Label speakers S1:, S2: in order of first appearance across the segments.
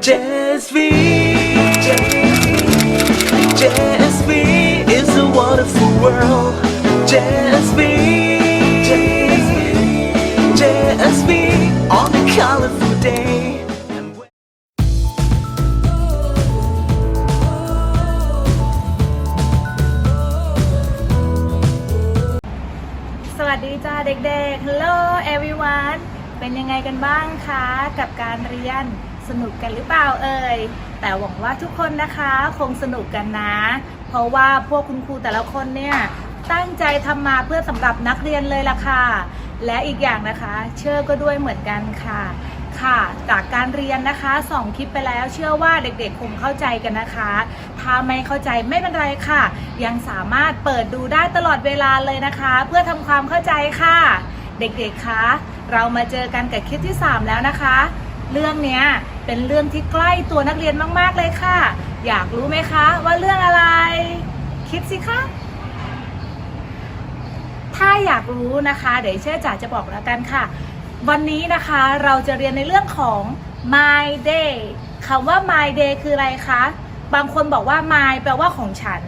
S1: JSV, JSV is a wonderful world. JSV, JSV, on a colorful day.
S2: สวัสดีจ้าเด็กๆ Hello everyone เป็นยังไงกันบ้างคะ กับการเรียน สนุกกันหรือเปล่าเอ่ย แต่หวังว่าทุกคนนะคะคงสนุกกันนะ เพราะว่าพวกคุณครูแต่ละคนเนี่ยตั้งใจทำมาเพื่อสำหรับนักเรียนเลยล่ะค่ะ และอีกอย่างนะคะ เชื่อก็ด้วยเหมือนกันค่ะ ค่ะ จากการเรียนนะคะสองคลิปไปแล้วเชื่อว่าเด็กๆคงเข้าใจกันนะคะ ถ้าไม่เข้าใจไม่เป็นไรค่ะ ยังสามารถเปิดดูได้ตลอดเวลาเลยนะคะ เพื่อทำความเข้าใจค่ะ เด็กๆคะเรามาเจอกันกับคลิปที่ 3 แล้วนะคะ เรื่องเนี้ย เป็นเรื่องที่ใกล้ตัวนักเรียนมากๆเลยค่ะ อยากรู้ไหมคะว่าเรื่องอะไร คิดสิคะ ถ้าอยากรู้นะคะ เดี๋ยวเชื่อจ๋าจะบอกแล้วกันค่ะ วันนี้นะคะเราจะเรียนในเรื่องของ my day คำว่า my day คืออะไรคะ บางคนบอกว่า my แปลว่าของฉัน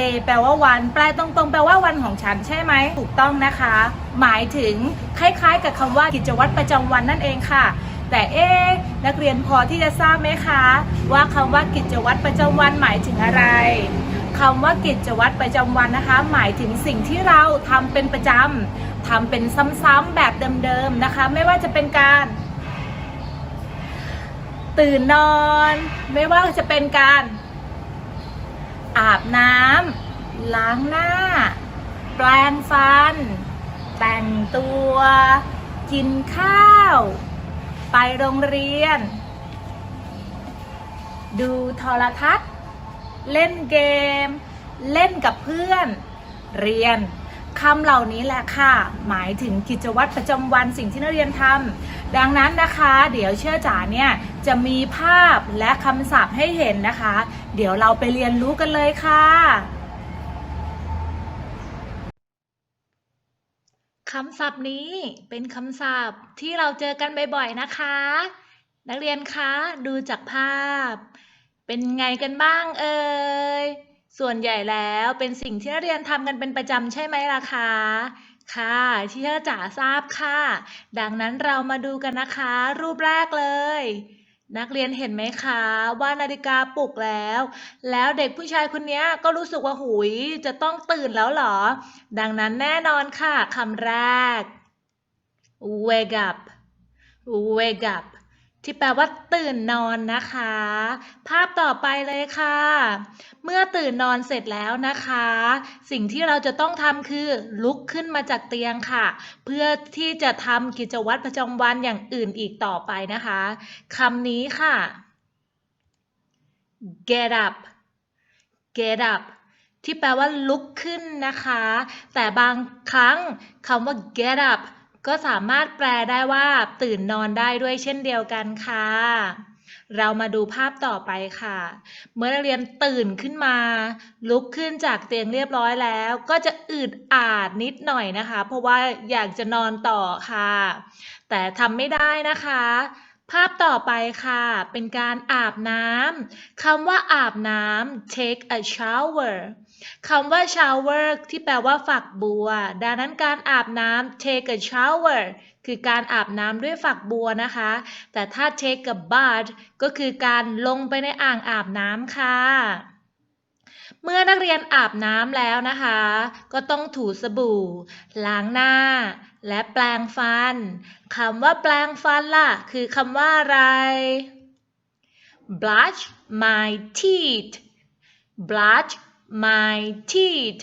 S2: day แปลว่าวัน แปลตรงๆ แปลว่าวันของฉันใช่ไหม ถูกต้องนะคะ หมายถึงคล้ายๆ กับคำว่ากิจวัตรประจำวันนั่นเองค่ะ แต่เอ๊นักเรียนพอที่จะทราบไหมคะ ว่าคำว่ากิจวัตรประจำวันหมายถึงอะไรคำว่ากิจวัตรประจำวันนะคะ หมายถึงสิ่งที่เราทำเป็นประจำทำเป็นซ้ำๆแบบเดิมๆนะคะ ไม่ว่าจะเป็นการ ตื่นนอน ไม่ว่าจะเป็นการ อาบน้ำล้างหน้า แปรงฟัน แต่งตัว กินข้าว ไปโรงเรียน ดูโทรทัศน์ เล่นเกม เล่นกับเพื่อน เรียนคำเหล่านี้แหละค่ะ หมายถึงกิจวัตรประจำวันสิ่งที่นักเรียนทำดังนั้นนะคะ เดี๋ยวเชื่อจ๋าเนี่ยจะมีภาพและคำศัพท์ให้เห็นนะคะ เดี๋ยวเราไปเรียนรู้กันเลยค่ะ คำศัพท์นี้เป็นคำศัพท์ที่เราเจอกันบ่อยๆนะคะ นักเรียนคะดูจากภาพ เป็นไงกันบ้างเอ่ยส่วนใหญ่แล้วเป็นสิ่งที่นักเรียนทำกันเป็นประจำใช่ไหมล่ะคะค่ะที่เธอจ๋าทราบค่ะ ดังนั้นเรามาดูกันนะคะ รูปแรกเลย นักเรียนเห็นไหมคะว่านาฬิกาปลุกแล้ว แล้วเด็กผู้ชายคนนี้ก็รู้สึกว่าหุยจะต้องตื่นแล้วหรอ ดังนั้นแน่นอนค่ะคำแรก wake up wake up ที่แปลว่าตื่นนอนนะคะ ภาพต่อไปเลยค่ะ เมื่อตื่นนอนเสร็จแล้วนะคะ สิ่งที่เราจะต้องทำคือลุกขึ้นมาจากเตียงค่ะ เพื่อที่จะทำกิจวัตรประจำวันอย่างอื่นอีกต่อไปนะคะคำนี้ค่ะ get up get up ที่แปลว่าลุกขึ้นนะคะ แต่บางครั้งคำว่า get up ก็สามารถแปลได้ว่า ตื่นนอนได้ด้วยเช่นเดียวกันค่ะ เรามาดูภาพต่อไปค่ะ เมื่อนักเรียนตื่นขึ้นมา ลุกขึ้นจากเตียงเรียบร้อยแล้ว ก็จะอืดอาดนิดหน่อยนะคะ เพราะว่าอยากจะนอนต่อค่ะ แต่ทำไม่ได้นะคะภาพต่อไปค่ะ เป็นการอาบน้ำคำว่าอาบน้ำ take a shower คำว่า shower ที่แปลว่าฝักบัว ดังนั้นการอาบน้ำ take a shower คือการอาบน้ำด้วยฝักบัวนะคะ แต่ถ้า take a bath ก็คือการลงไปในอ่างอาบน้ำค่ะ เมื่อนักเรียนอาบน้ำแล้วนะคะ ก็ต้องถูสบู่ ล้างหน้า และแปรงฟันคำว่าแปรงฟันล่ะ คือคำว่าอะไร brush my teeth brush my teeth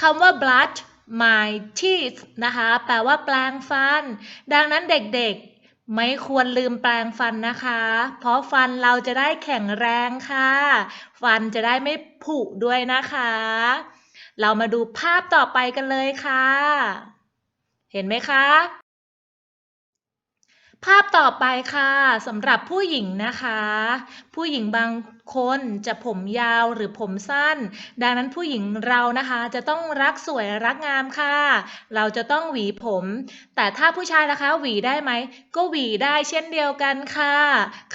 S2: คำว่า brush my teeth นะคะ แปลว่าแปรงฟัน ดังนั้นเด็กๆ ไม่ควรลืมแปรงฟันนะคะ เพราะฟันเราจะได้แข็งแรงค่ะ ฟันจะได้ไม่ผุด้วยนะคะ เรามาดูภาพต่อไปกันเลยค่ะ เห็นไหมคะ ภาพต่อไปค่ะสำหรับผู้หญิงนะคะ ผู้หญิงบางคนจะผมยาวหรือผมสั้น ดังนั้นผู้หญิงเรานะคะจะต้องรักสวยรักงามค่ะ เราจะต้องหวีผม แต่ถ้าผู้ชายนะคะหวีได้ไหม ก็หวีได้เช่นเดียวกันค่ะ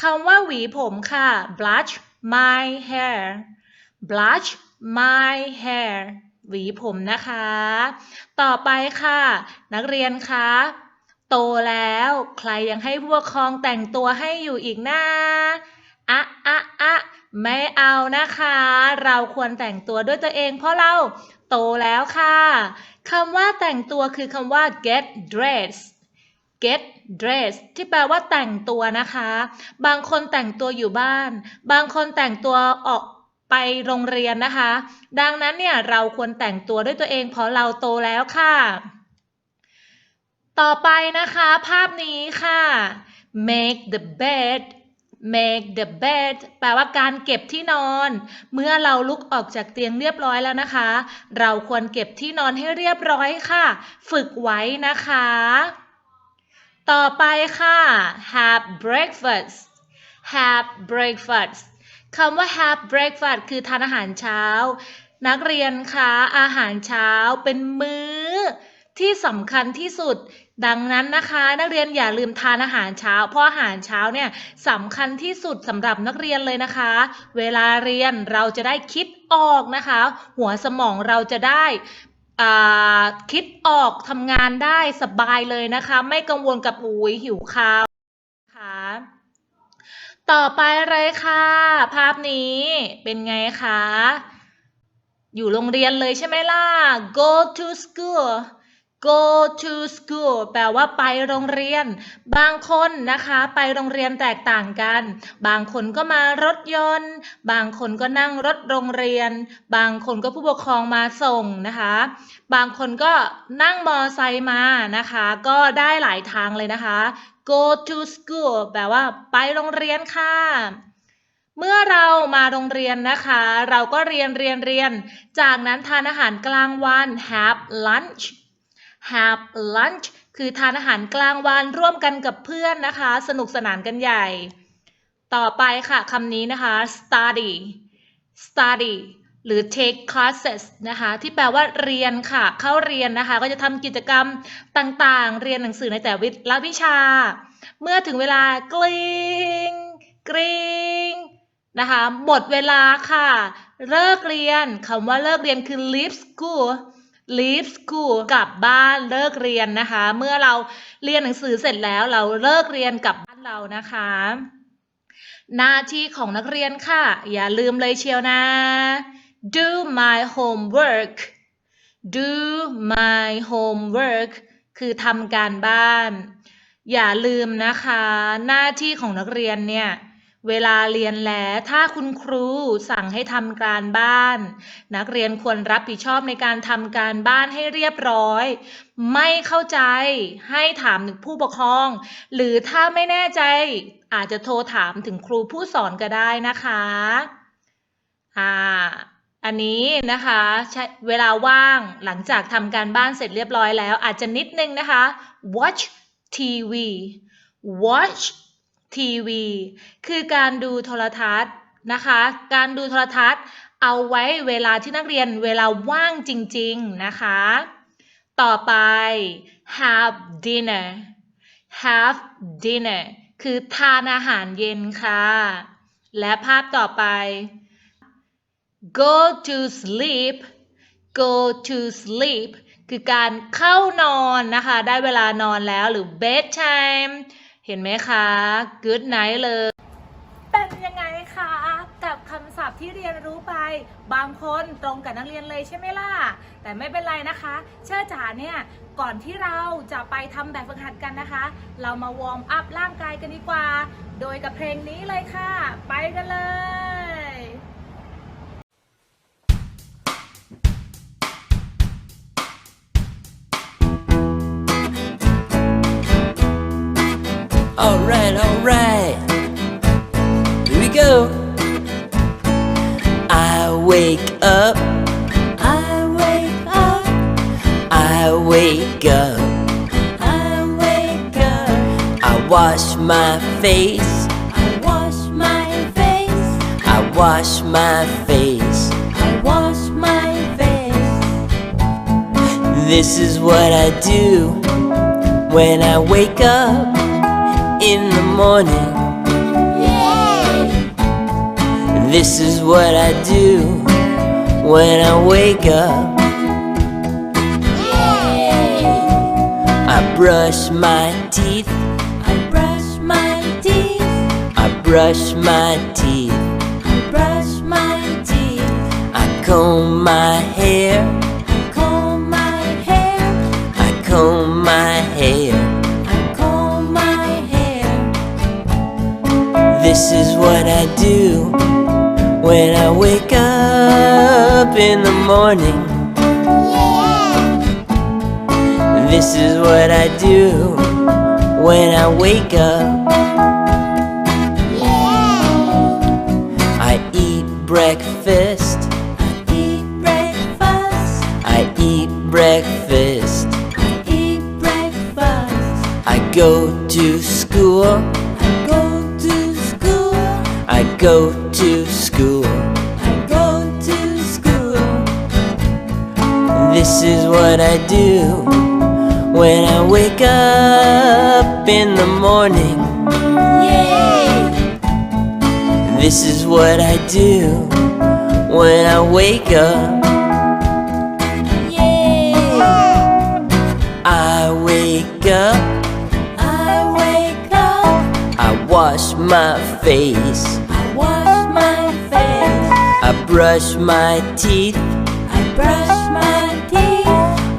S2: คำว่าหวีผมค่ะ brush my hair brush my hair หวีผมนะคะ ต่อไปค่ะ นักเรียนคะ โตแล้ว ใครยังให้ผู้ปกครองแต่งตัวให้อยู่อีกนะอะอะอะไม่เอานะคะ เราควรแต่งตัวด้วยตัวเอง เพราะเราโตแล้วค่ะคำว่าแต่งตัวคือคำว่า get dressed get dressed ที่แปลว่าแต่งตัวนะคะ บางคนแต่งตัวอยู่บ้าน บางคนแต่งตัวออกไปโรงเรียนนะคะ ดังนั้นเนี่ยเราควรแต่งตัวด้วยตัวเองเพราะเราโตแล้วค่ะ ต่อไปนะคะ ภาพนี้ค่ะ make the bed make the bed แปลว่าการเก็บที่นอน เมื่อเราลุกออกจากเตียงเรียบร้อยแล้วนะคะ เราควรเก็บที่นอนให้เรียบร้อยค่ะ ฝึกไว้นะคะ ต่อไปค่ะ have breakfast have breakfast คำว่า have breakfast คือทานอาหารเช้า นักเรียนคะอาหารเช้าเป็นมื้อ ที่สำคัญที่สุด ดังนั้นนะคะ นักเรียนอย่าลืมทานอาหารเช้า เพราะอาหารเช้าเนี่ยสำคัญที่สุดสำหรับนักเรียนเลยนะคะ เวลาเรียนเราจะได้คิดออกนะคะ หัวสมองเราจะได้คิดออกทำงานได้สบายเลยนะคะ ไม่กังวลกับอุ้ยหิวข้าวนะคะต่อไปเลยค่ะ ภาพนี้เป็นไงคะอยู่โรงเรียนเลยใช่ไหมล่ะ go to school go to school แปลว่าไปโรงเรียน บางคนนะคะไปโรงเรียนแตกต่างกัน บางคนก็มารถยนต์ บางคนก็นั่งรถโรงเรียน บางคนก็ผู้ปกครองมาส่งนะคะ บางคนก็นั่งมอไซค์มานะคะ ก็ได้หลายทางเลยนะคะ go to school แปลว่าไปโรงเรียนค่ะเมื่อเรามาโรงเรียนนะคะ เราก็เรียนเรียนเรียน จากนั้นทานอาหารกลางวัน have lunch have lunch คือทานอาหารกลางวันร่วมกันกับเพื่อนนะคะ สนุกสนานกันใหญ่ ต่อไปค่ะคำนี้นะคะ study study หรือ take classes นะคะที่แปลว่าเรียนค่ะ เข้าเรียนนะคะ ก็จะทำกิจกรรมต่างๆ เรียนหนังสือในแต่ละวิชา เมื่อถึงเวลากริงกริงนะคะหมดเวลาค่ะ เลิกเรียนคำว่าเลิกเรียนคือ leave school leave school กลับบ้านเลิกเรียนนะคะ เมื่อเราเรียนหนังสือเสร็จแล้วเราเลิกเรียนกลับบ้านเรานะคะ หน้าที่ของนักเรียนค่ะ อย่าลืมเลยเชียวนะ do my homework do my homework คือทำการบ้าน อย่าลืมนะคะ หน้าที่ของนักเรียนเนี่ย เวลาเรียนแล้วถ้าคุณครูสั่งให้ทำการบ้าน นักเรียนควรรับผิดชอบในการทำการบ้านให้เรียบร้อย ไม่เข้าใจให้ถามถึงผู้ปกครอง หรือถ้าไม่แน่ใจอาจจะโทรถามถึงครูผู้สอนก็ได้นะคะอ่าอันนี้นะคะเวลาว่างหลังจากทำการบ้านเสร็จเรียบร้อยแล้ว อาจจะนิดนึงนะคะ watch TV watch TV คือการดูโทรทัศน์นะคะ การดูโทรทัศน์เอาไว้เวลาที่นักเรียนเวลาว่างจริงๆนะคะ ต่อไป have dinner have dinner คือทานอาหารเย็นค่ะ และภาพต่อไป go to sleep go to sleep คือการเข้านอนนะคะ ได้เวลานอนแล้วหรือ bedtime เห็นไหมคะ good night เลย เป็นยังไงคะ กับคำศัพท์ที่เรียนรู้ไป บางคนตรงกับนักเรียนเลยใช่ไหมล่ะ แต่ไม่เป็นไรนะคะ เชื่อจ๋าเนี่ยก่อนที่เราจะไปทำแบบฝึกหัดกันนะคะ เรามาวอร์มอัพร่างกายกันดีกว่า โดยกับเพลงนี้เลยค่ะ ไปกันเลย
S3: Alright, alright. Here we go. I wake up. I wake up. I wake up. I wake up. I wash my face.
S4: I wash my face.
S3: I wash my face.
S4: I wash my face.
S3: This is what I do when I wake up in the morning.
S4: Yay!
S3: This is what I do when I wake up.
S4: Yay!
S3: I brush my teeth.
S4: I brush my teeth.
S3: I brush my teeth.
S4: I brush my teeth.
S3: I comb my hair. I Comb my hair.
S4: I comb
S3: This is what I do when I wake up in the morning. Yeah. This is what I do when I wake up. Yeah.
S4: I eat breakfast.
S3: Go to school.
S4: I go to school.
S3: This is what I do when I wake up in the morning.
S4: Yay!
S3: This is what I do when I wake up.
S4: Yay!
S3: I wake up,
S4: I wake up.
S3: I wash my face,
S4: I
S3: brush my teeth,
S4: I brush my teeth.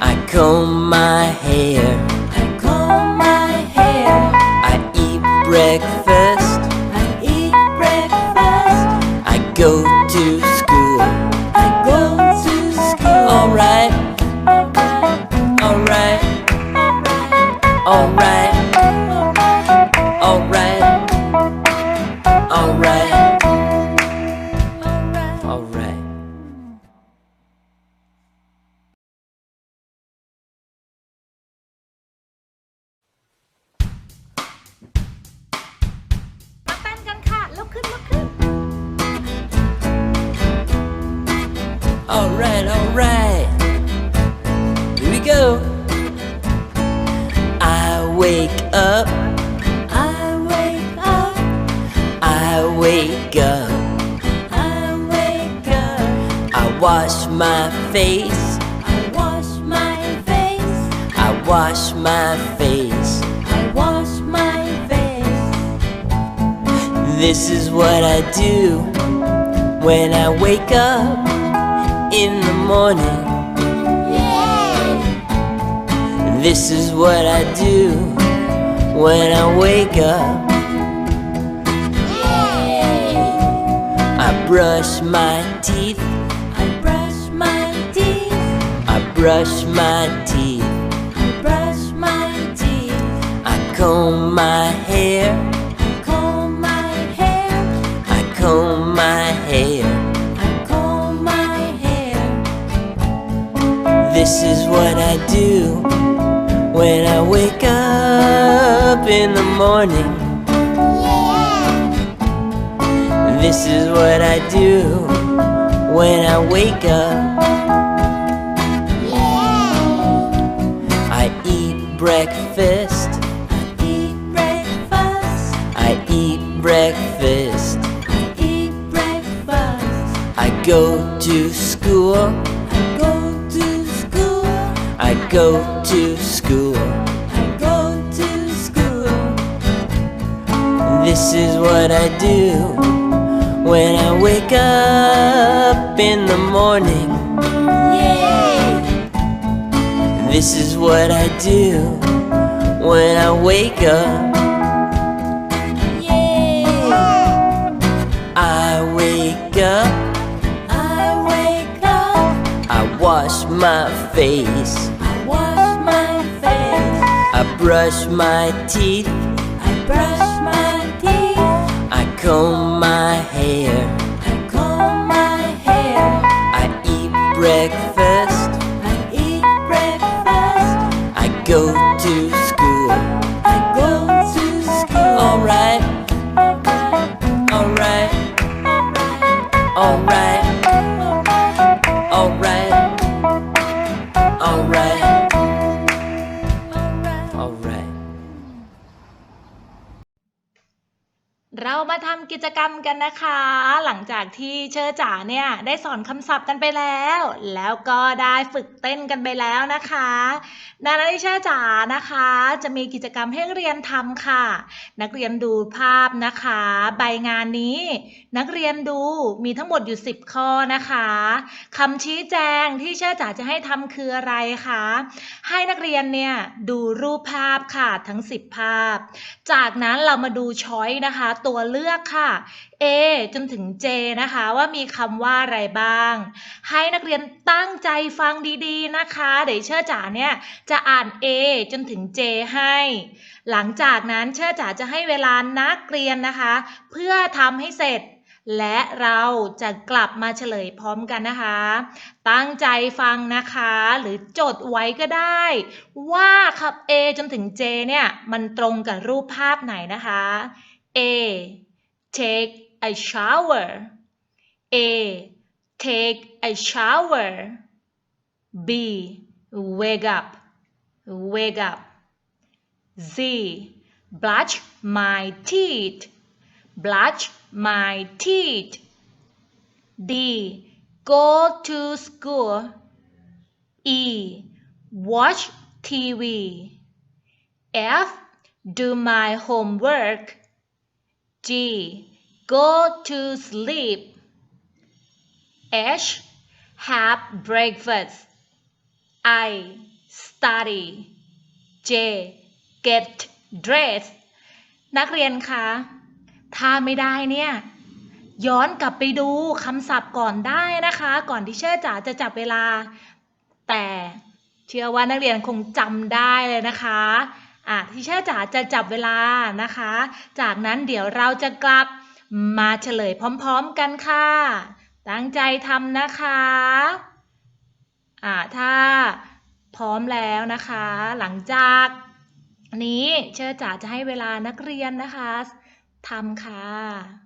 S3: I comb my hair,
S4: I comb my hair.
S3: I eat breakfast,
S4: I eat breakfast.
S3: I go Alright, alright. Here we go. I wake up,
S4: I wake up.
S3: I wake up,
S4: I wake up.
S3: I wash my face,
S4: I wash my face.
S3: I wash my face.
S4: I wash my face.
S3: This is what I do when I wake up in the morning.
S4: Yay!
S3: This is what I do when I wake up.
S4: Yay!
S3: I brush my teeth,
S4: I brush my teeth.
S3: I brush my teeth,
S4: I brush my teeth.
S3: I comb my hair, This is what I do when I wake up in the morning. Yeah. This is what I do when I wake up. Yeah. I eat breakfast,
S4: I eat breakfast.
S3: I eat breakfast.
S4: I eat breakfast.
S3: I go to school,
S4: go to school.
S3: I go to school. This is what I do when I wake up in the morning.
S4: Yay!
S3: This is what I do when I wake up.
S4: Yay!
S3: I wake up,
S4: I wake up.
S3: I wash my face, brush my teeth,
S4: I brush my teeth.
S3: I comb my hair,
S4: I comb my hair.
S3: I eat breakfast,
S2: กิจกรรมกันนะคะ หลังจากที่เชอจ๋าเนี่ยได้สอนคำศัพท์กันไปแล้ว แล้วก็ได้ฝึกเต้นกันไปแล้วนะคะดังนั้นที่เชอจ๋านะคะ จะมีกิจกรรมให้เรียนทำค่ะ นักเรียนดูภาพนะคะ ใบงานนี้ นักเรียนดูมีทั้งหมดอยู่ 10 ข้อนะคะคำชี้แจงที่เชอจ๋าจะให้ทำคืออะไรคะให้นักเรียนเนี่ยดูรูปภาพค่ะทั้ง 10 ภาพ จากนั้นเรามาดูช้อยนะคะ ตัวเลือกค่ะ A จนถึง J นะคะว่ามีคำว่าอะไรบ้าง ให้นักเรียนตั้งใจฟังดีๆนะคะ เดี๋ยวเชื่อจ๋าเนี่ยจะอ่าน A จนถึง J ให้ หลังจากนั้นเชื่อจ๋าจะให้เวลานักเรียนนะคะ เพื่อทำให้เสร็จและเราจะกลับมาเฉลยพร้อมกันนะคะ ตั้งใจฟังนะคะ หรือจดไว้ก็ได้ ว่าครับ A จนถึง J เนี่ย มันตรงกับรูปภาพไหนนะคะ A take a shower. A take a shower. B wake up. Wake up. Z brush my teeth. Brush my teeth. D go to school. E watch TV F do my homework G go to sleep H have breakfast I study J get dressed นักเรียนคะถ้าไม่ได้เนี่ยย้อนกลับไปดูคำศัพท์ก่อนได้นะคะ ก่อนที่เชื่อจ๋าจะจับเวลา แต่เชื่อว่านักเรียนคงจำได้เลยนะคะ อะที่เชื่อจ๋าจะจับเวลานะคะ จากนั้นเดี๋ยวเราจะกลับมาเฉลยพร้อมๆกันค่ะ ตั้งใจทำนะคะอ่าถ้าพร้อมแล้วนะคะ หลังจากนี้เชื่อจ๋าจะให้เวลานักเรียนนะคะทำค่ะ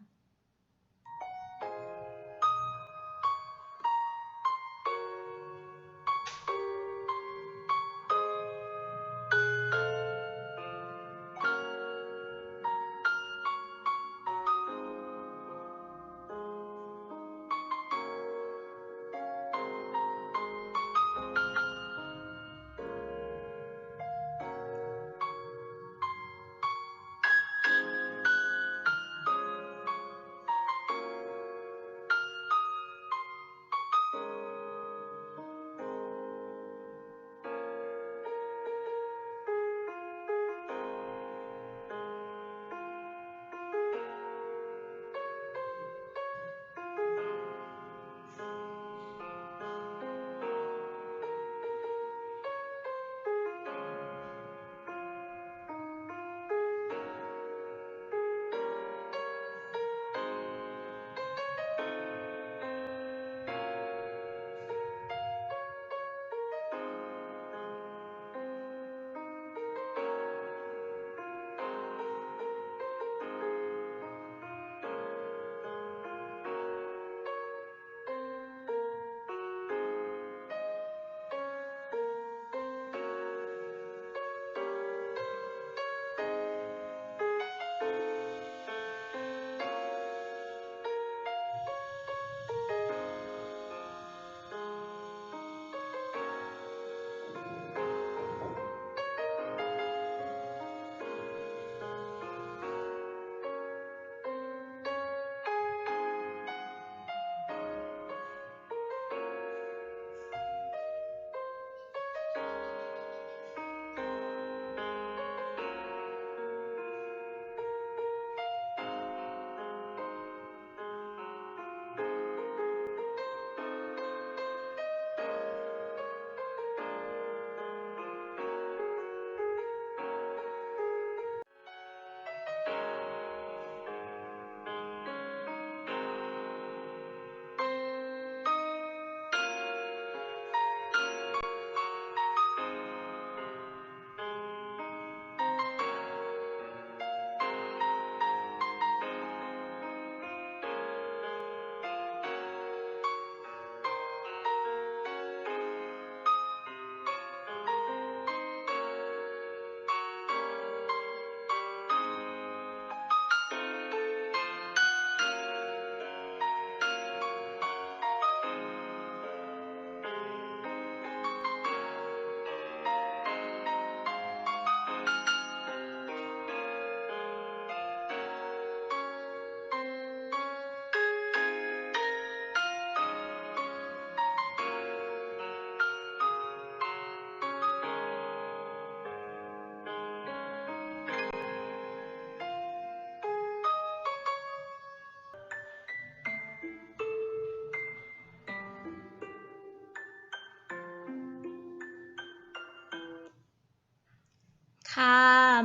S2: ค่ะ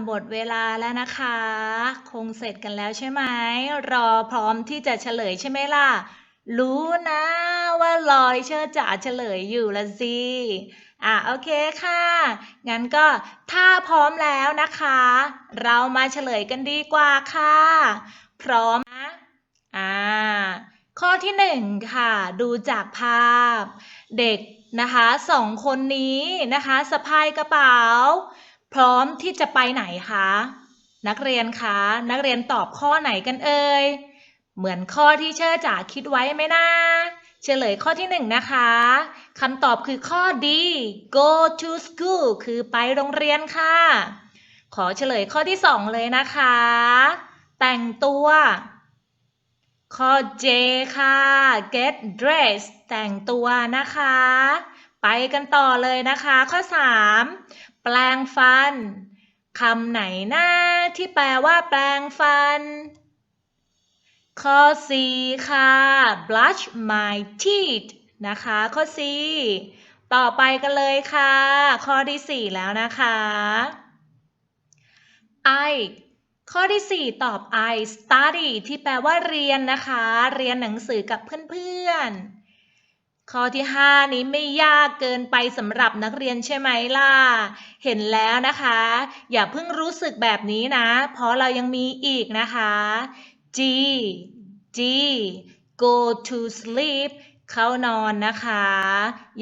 S2: หมดเวลาแล้วนะคะ คงเสร็จกันแล้วใช่ไหม รอพร้อมที่จะเฉลยใช่ไหมล่ะ รู้นะว่ารอดิเชอร์จะเฉลยอยู่ละสิอะโอเคค่ะ งั้นก็ถ้าพร้อมแล้วนะคะ เรามาเฉลยกันดีกว่าค่ะ พร้อมนะอ่าข้อที่หนึ่งค่ะ ดูจากภาพ เด็กนะคะสองคนนี้นะคะสะพายกระเป๋า พร้อมที่จะไปไหนคะ นักเรียนคะ นักเรียนตอบข้อไหนกันเอ่ย เหมือนข้อที่เชอร์จ๋าคิดไว้ไหมนะเฉลยข้อที่หนึ่งนะคะคำตอบคือข้อ D go to school คือไปโรงเรียนค่ะ ขอเฉลยข้อที่สองเลยนะคะ แต่งตัว ข้อ J ค่ะ get dressed แต่งตัวนะคะ ไปกันต่อเลยนะคะ ข้อ 3 แปลงฟันคำไหนหน้าที่แปลว่าแปลงฟัน ข้อ 4 ค่ะ brush my teeth นะคะ ข้อ 4 ต่อไปกันเลยค่ะ ข้อที่ 4 แล้วนะคะ I ข้อที่ 4 ตอบ I study ที่แปลว่าเรียนนะคะ เรียนหนังสือกับเพื่อนๆ ข้อที่ 5 นี้ไม่ยากเกินไปสำหรับนักเรียนใช่ไหมล่ะ เห็นแล้วนะคะ อย่าเพิ่งรู้สึกแบบนี้นะ เพราะเรายังมีอีกนะคะ G G go to sleep เข้านอนนะคะ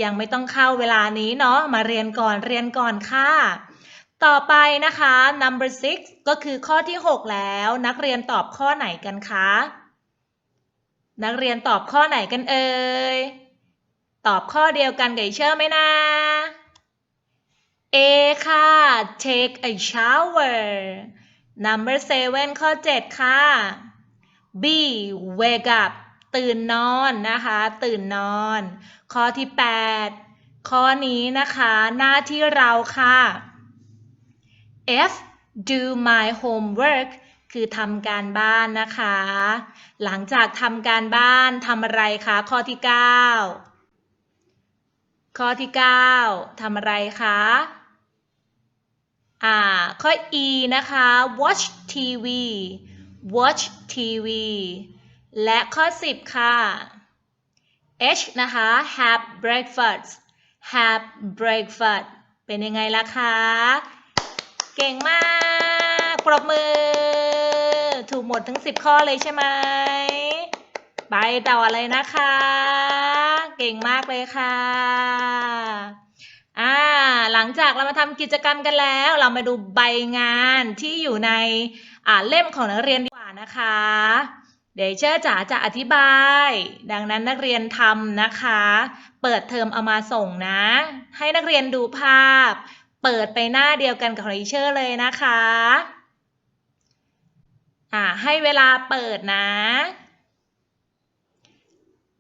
S2: ยังไม่ต้องเข้าเวลานี้เนาะ มาเรียนก่อนเรียนก่อนค่ะ ต่อไปนะคะ number six ก็คือข้อที่ 6 แล้วนักเรียนตอบข้อไหนกันคะ นักเรียนตอบข้อไหนกันเอ่ย ตอบข้อเดียวกันกับเชอร์ไหมนะ A ค่ะ take a shower number seven ข้อ 7 ค่ะ B wake up ตื่นนอนนะคะ ตื่นนอน ข้อที่ 8 ข้อนี้นะคะ หน้าที่เราค่ะ F do my homework คือทำการบ้านนะคะ หลังจากทำการบ้านทำอะไรคะ ข้อที่ 9 ข้อที่ 9 ทำอะไรคะ อ่า ข้อ E นะคะ watch TV watch TV และข้อ 10 ค่ะ H นะคะ have breakfast have breakfast เป็นยังไงล่ะคะ เก่งมาก ปรบมือ ถูกหมดทั้ง 10 ข้อเลยใช่ไหม ไปต่อเลยนะคะ เก่งมากเลยค่ะอ่าหลังจากเรามาทำกิจกรรมกันแล้ว เรามาดูใบงานที่อยู่ในอ่าเล่มของนักเรียนดีกว่านะคะ เดี๋ยวเชื่อจ๋าจะอธิบาย ดังนั้นนักเรียนทำนะคะ เปิดเทอมเอามาส่งนะ ให้นักเรียนดูภาพ เปิดไปหน้าเดียวกันกับของดิเชอร์เลยนะคะอ่าให้เวลาเปิดนะ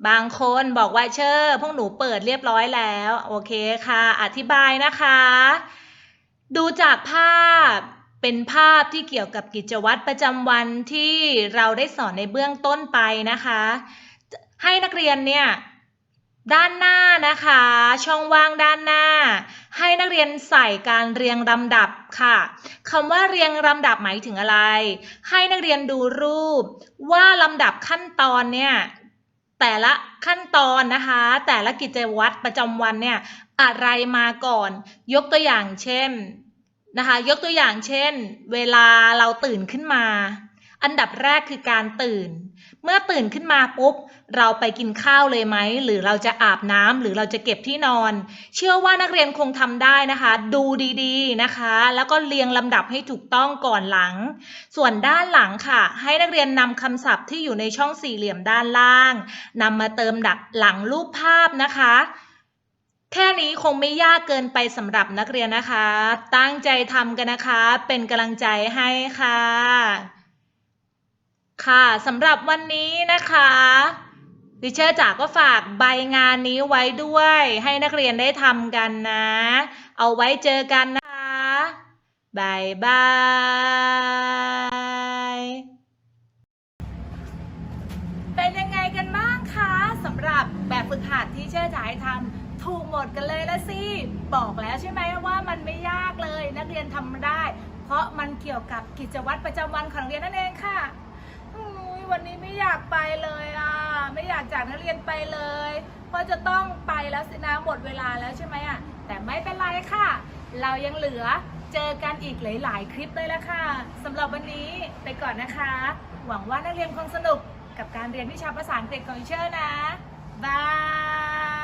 S2: บางคนบอกว่าเชอร์พวกหนูเปิดเรียบร้อยแล้ว โอเคค่ะ อธิบายนะคะ ดูจากภาพเป็นภาพที่เกี่ยวกับกิจวัตรประจำวันที่เราได้สอนในเบื้องต้นไปนะคะ ให้นักเรียนเนี่ยด้านหน้านะคะ ช่องว่างด้านหน้า ให้นักเรียนใส่การเรียงลำดับค่ะคำว่าเรียงลำดับหมายถึงอะไร ให้นักเรียนดูรูปว่าลำดับขั้นตอนเนี่ย แต่ละขั้นตอนนะคะ แต่ละกิจวัตรประจำวันเนี่ยอะไรมาก่อน ยกตัวอย่างเช่นนะคะ ยกตัวอย่างเช่น เวลาเราตื่นขึ้นมา อันดับแรกคือการตื่น เมื่อตื่นขึ้นมาปุ๊บ เราไปกินข้าวเลยไหม หรือเราจะอาบน้ำหรือเราจะเก็บที่นอน เชื่อว่านักเรียนคงทำได้นะคะ ดูดีๆนะคะ แล้วก็เรียงลำดับให้ถูกต้องก่อนหลัง ส่วนด้านหลังค่ะ ให้นักเรียนนำคำศัพท์ที่อยู่ในช่องสี่เหลี่ยมด้านล่างนำมาเติมดักหลังรูปภาพนะคะแค่นี้คงไม่ยากเกินไปสำหรับนักเรียนนะคะ ตั้งใจทำกันนะคะ เป็นกำลังใจให้ค่ะ ค่ะสำหรับวันนี้นะคะดิเชอร์จ๋าก็ฝากใบงานนี้ไว้ด้วย ให้นักเรียนได้ทำกันนะ เอาไว้เจอกันนะคะบายบายเป็นยังไงกันบ้างคะสำหรับแบบฝึกหัดที่เชอร์จ๋าให้ทำถูกหมดกันเลยละสิ บอกแล้วใช่ไหมว่ามันไม่ยากเลยนักเรียนทำได้ เพราะมันเกี่ยวกับกิจวัตรประจำวันของเรียนนั่นเองค่ะ วันนี้ไม่อยากไปเลยอะ ไม่อยากจากนักเรียนไปเลยเพราะจะต้องไปแล้วสินะหมดเวลาแล้วใช่ไหมอะ แต่ไม่เป็นไรค่ะ เรายังเหลือเจอกันอีกหลาย ๆ คลิปเลยละค่ะสำหรับวันนี้ไปก่อนนะคะ หวังว่านักเรียนคงสนุกกับการเรียนวิชาภาษาอังกฤษของเชอร์นะบาย